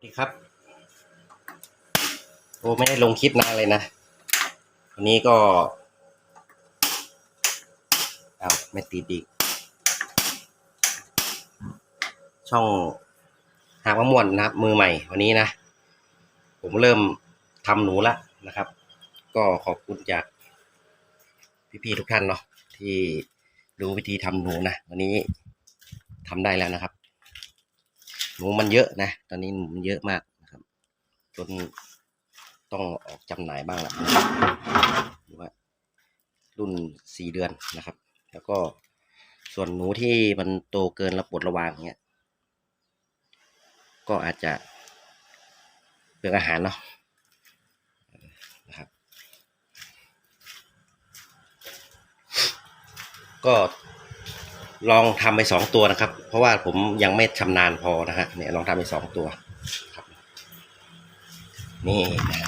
สวัสดีครับ โอ้ไม่ได้ลงคลิปนานเลยนะวันนี้ก็เอ้าไม่ติดอีกช่องหากมะม่วนนะครับ มือใหม่วันนี้นะ ผมเริ่มทำหนูละนะครับ ก็ขอบคุณจากพี่ๆทุกท่านเนาะที่รู้วิธีทำหนูนะวันนี้ทำได้แล้วนะครับ หนูมันเยอะนะ ตอนนี้หนูมันเยอะมากนะครับ จนต้องออกจำหน่ายบ้างละหรือว่ารุ่นสี่เดือนนะครับ แล้วก็ส่วนหนูที่มันโตเกินระปวดระวางเนี้ย ก็อาจจะเปลืองอาหารเนาะนะครับ ก็ ลองทำไปสองตัวนะครับ เพราะว่าผมยังไม่ชำนาญพอนะฮะเนี่ยลองทำไปสองตัวครับนี่นะ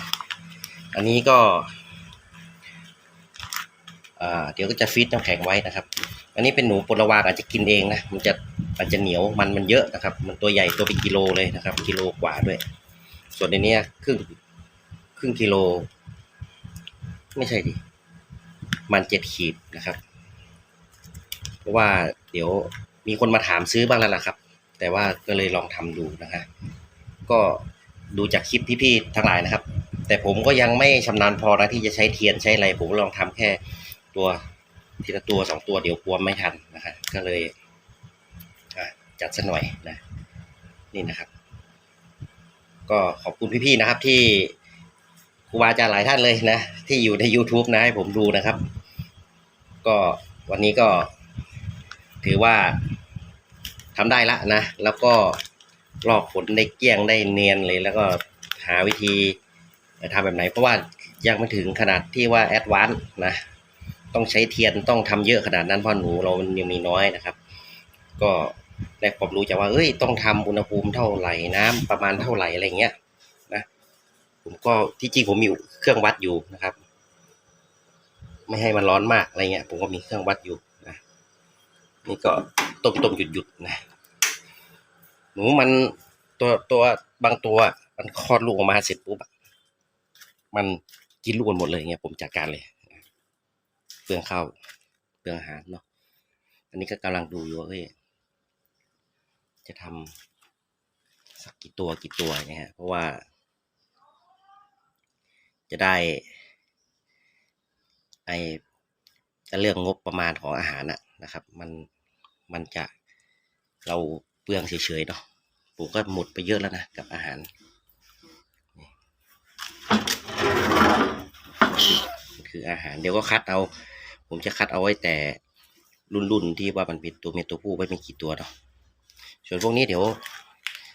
อันนี้ก็เดี๋ยวก็จะฟีดน้ำแข็งไว้นะครับ อันนี้เป็นหนูปลวานอาจจะกินเองนะ มันจะอาจจะเหนียวมันมันเยอะนะครับ มันตัวใหญ่ตัวเป็นกิโลเลยนะครับ กิโลกว่าด้วย ส่วนในนี้ครึ่งครึ่งกิโล ไม่ใช่ดิ มันเจ็ดขีดนะครับ เพราะว่า เดี๋ยวมีคนมาถามซื้อบ้างแล้วล่ะครับ แต่ว่าก็เลยลองทำดูนะฮะก็ดูจากคลิปพี่ๆทั้งหลายนะครับ แต่ผมก็ยังไม่ชำนาญพอนะที่จะใช้เทียนใช้อะไร ผมลองทำแค่ตัวทีละตัวสองตัวเดี๋ยวกลัวไม่ทันนะฮะก็เลยจัดซะหน่อยนะนี่นะครับ ก็ขอบคุณพี่ๆนะครับที่ครูบาอาจารย์หลายท่านเลยนะ ที่อยู่ใน YouTube นะให้ผมดูนะครับ ก็วันนี้ก็ ถือว่าทำได้ละนะ แล้วก็ลอกผลได้เกี้ยงได้เนียนเลย แล้วก็หาวิธีทำแบบไหน เพราะว่ายังไม่ถึงขนาดที่ว่าแอดวานซ์นะ ต้องใช้เทียนต้องทำเยอะขนาดนั้นเพราะหนูเรามันยังมีน้อยนะครับ ก็ได้ความรู้จากว่าเอ้ยต้องทำอุณหภูมิเท่าไหร่น้ำประมาณเท่าไหร่อะไรเงี้ยนะผมก็ที่จริงผมมีเครื่องวัดอยู่นะครับ ไม่ให้มันร้อนมากอะไรเงี้ยผมก็มีเครื่องวัดอยู่ นี่ก็ต้มต้มหยุดหยุดๆนะหนูมันตัวตัวบางตัวมันคลอดลูกออกมาเสร็จปุ๊บมันกินลูกหมดเลยเงี้ยผมจัดการเลยเปลืองข้าวเปลืองอาหารเนาะอันนี้ก็กำลังดูอยู่ว่าเฮ้ยจะทำสักกี่ตัวกี่ตัวเนี่ยฮะเพราะว่า จะได้ ไอเรื่องงบประมาณของอาหารน่ะ นะครับ มันมันจะเราเปลืองเฉยๆเนาะผมก็หมดไปเยอะแล้วนะกับอาหารนี่คืออาหารเดี๋ยวก็คัดเอา ผมจะคัดเอาไว้แต่รุ่นๆที่ว่ามันเป็นตัวเมียตัวผู้ไว้ไม่กี่ตัวเนาะส่วนพวกนี้เดี๋ยว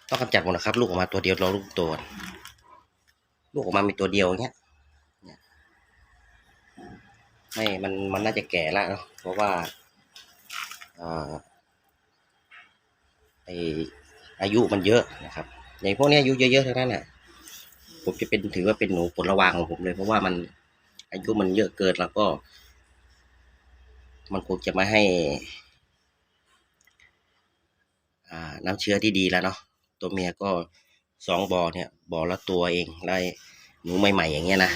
ต้องกำจัดหมดนะครับ ลูกออกมาตัวเดียวรอลูกตก่อนลูกออกมามีตัวเดียวอย่างเงี้ยไม่มันมันน่าจะแก่ล้วเนาะเพราะว่า ไออายุมันเยอะนะครับอย่างพวกนี้อายุเยอะๆทั้งนั้นน่ะ ผมจะเป็นถือว่าเป็นหนูผลระวางของผมเลย เพราะว่ามันอายุมันเยอะเกินแล้วก็ มันคงจะไม่ให้ อ่า น้ำเชื้อที่ดีแล้วเนาะตัวเมียก็สองบ่อเนี่ยบ่อละตัวเองได้หนูใหม่ๆอย่างเงี้ยนะ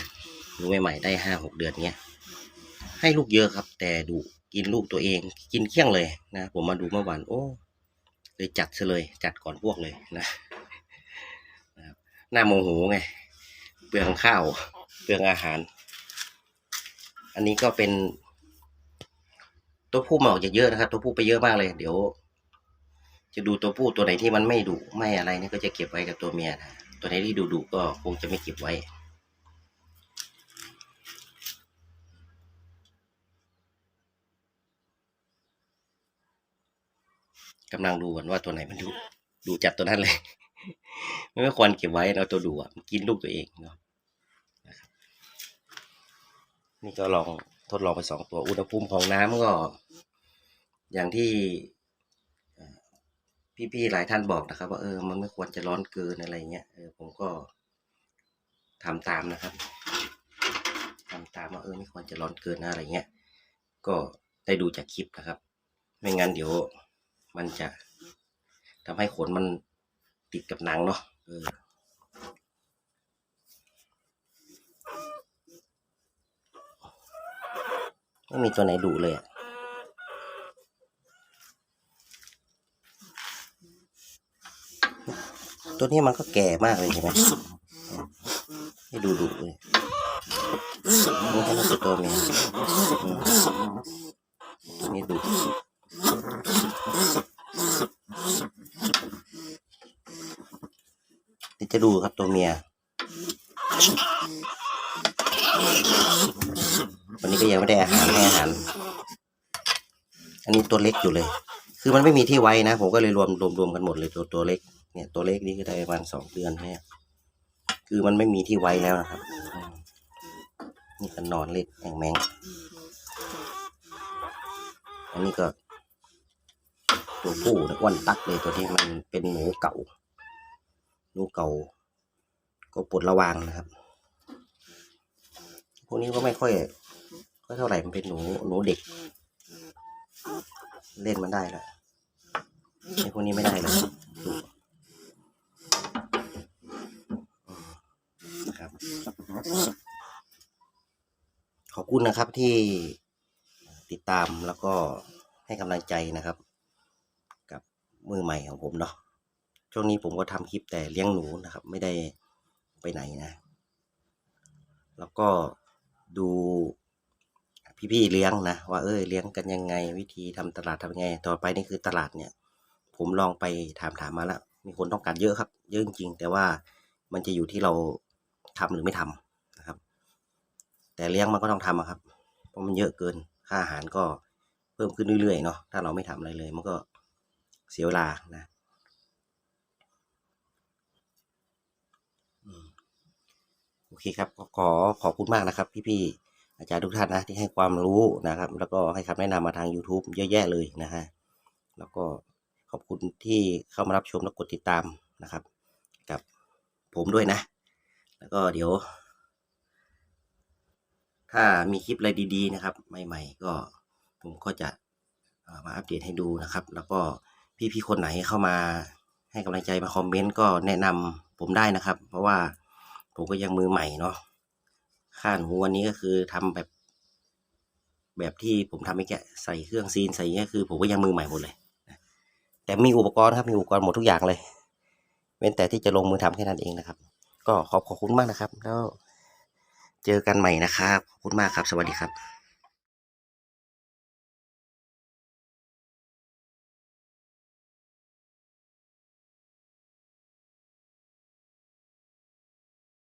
หนูใหม่ๆได้ห้าหกเดือนเงี้ยให้ลูกเยอะครับ แต่ดู กินลูกตัวเอง กินเกลี้ยงเลยนะผมมาดูเมื่อวานโอ้เลยจัดซะเลย จัดก่อนพวกเลยนะนะครับหน้าโมโหไงเปลืองข้าวเปลืองอาหาร อันนี้ก็เป็น ตัวผู้มาออกจะเยอะนะครับ ตัวผู้ไปเยอะมากเลย เดี๋ยว จะดูตัวผู้ตัวไหนที่มันไม่ดุไม่อะไรเนี่ยก็จะเก็บไว้กับตัวเมียนะตัวไหนที่ดุดุก็คงจะไม่เก็บไว้ กำลังดูกันว่าตัวไหนมันดูดูจัดตัวนั้นเลย ไม่ควรเก็บไว้เราตัวดูอะมันกินลูกตัวเองเนาะนี่ก็ลองทดลองไปสองตัวอุณหภูมิของน้ำก็ อย่างที่พี่ๆหลายท่านบอกนะครับ ว่าเออมันไม่ควรจะร้อนเกินอะไรเงี้ยเออผมก็ทำตามนะครับทำตามว่าเออไม่ควรจะร้อนเกินนะอะไรเงี้ยก็ได้ดูจากคลิปนะครับ ไม่งั้นเดี๋ยว มันจะทำให้ขนมันติดกับหนังเนาะเออไม่มีตัวไหนดุเลยอะตัวนี้มันก็แก่มากเลยใช่ไหมไม่ดูดุเลยมันแค่ตัวเมียนี่ดุ จะดูครับตัวเมีย วันนี้ก็ยังไม่ได้อาหารให้อาหาร อันนี้ตัวเล็กอยู่เลย คือมันไม่มีที่ไว้นะ ผมก็เลยรวมรวมรวมกันหมดเลยตัวตัวเล็ก เนี่ย ตัวเล็กนี่ก็ได้ประมาณสองเดือนเนี่ยคือมันไม่มีที่ไว้แล้วนะครับ นี่ก็นอนเล่นแองแมง อันนี้ก็ตัวผู้นะอ้วนตักเลยตัวที่มันเป็นหนูเก่า หนูเก่า ก็ปวดระวางนะครับ พวกนี้ก็ไม่ค่อยก็เท่าไหร่มันเป็นหนูหนูเด็ก เล่นมันได้แล้วไอ้พวกนี้ไม่ได้แล้วดูอืมนะครับ ขอบคุณนะครับที่ติดตามแล้วก็ให้กำลังใจนะครับ กับมือใหม่ของผมเนาะ ช่วงนี้ผมก็ทำคลิปแต่เลี้ยงหนูนะครับ ไม่ได้ไปไหนนะ แล้วก็ดูพี่ๆเลี้ยงนะว่าเออเลี้ยงกันยังไง วิธีทำตลาดทำยังไง ต่อไปนี่คือตลาดเนี่ย ผมลองไปถามถามมาแล้ว มีคนต้องการเยอะครับ เยอะจริงแต่ว่ามันจะอยู่ที่เราทำหรือไม่ทำนะครับ แต่เลี้ยงมันก็ต้องทำครับ เพราะมันเยอะเกินค่าอาหารก็เพิ่มขึ้นเรื่อยๆเนาะถ้าเราไม่ทำอะไรเลย มันก็เสียเวลานะ โอเคครับก็ขอขอบคุณมากนะครับ พี่ๆอาจารย์ทุกท่านนะที่ให้ความรู้นะครับ แล้วก็ให้คำแนะนำมาทาง YouTube เยอะแยะเลยนะฮะแล้วก็ขอบคุณที่เข้ามารับชมและกดติดตามนะครับ กับผมด้วยนะ แล้วก็เดี๋ยว ถ้ามีคลิปอะไรดีๆนะครับ ใหม่ ๆ ก็ผมก็จะมาอัปเดตให้ดูนะครับ แล้วก็พี่ๆคนไหนเข้ามาให้กำลังใจมาคอมเมนต์ก็แนะนำผมได้นะครับ เพราะว่า ผมก็ยังมือใหม่เนาะข้าหนูวันนี้ก็คือทำแบบ แบบที่ผมทำไม่แกใส่เครื่องซีนใส่เงี้ยคือ ผมก็ยังมือใหม่หมดเลยแต่มีอุปกรณ์ครับมีอุปกรณ์หมดทุกอย่างเลยเว้นแต่ที่จะลงมือทำแค่นั้นเองนะครับ ก็ขอบขอบคุณมากนะครับ แล้วเจอกันใหม่นะครับขอบคุณมากครับ สวัสดีครับ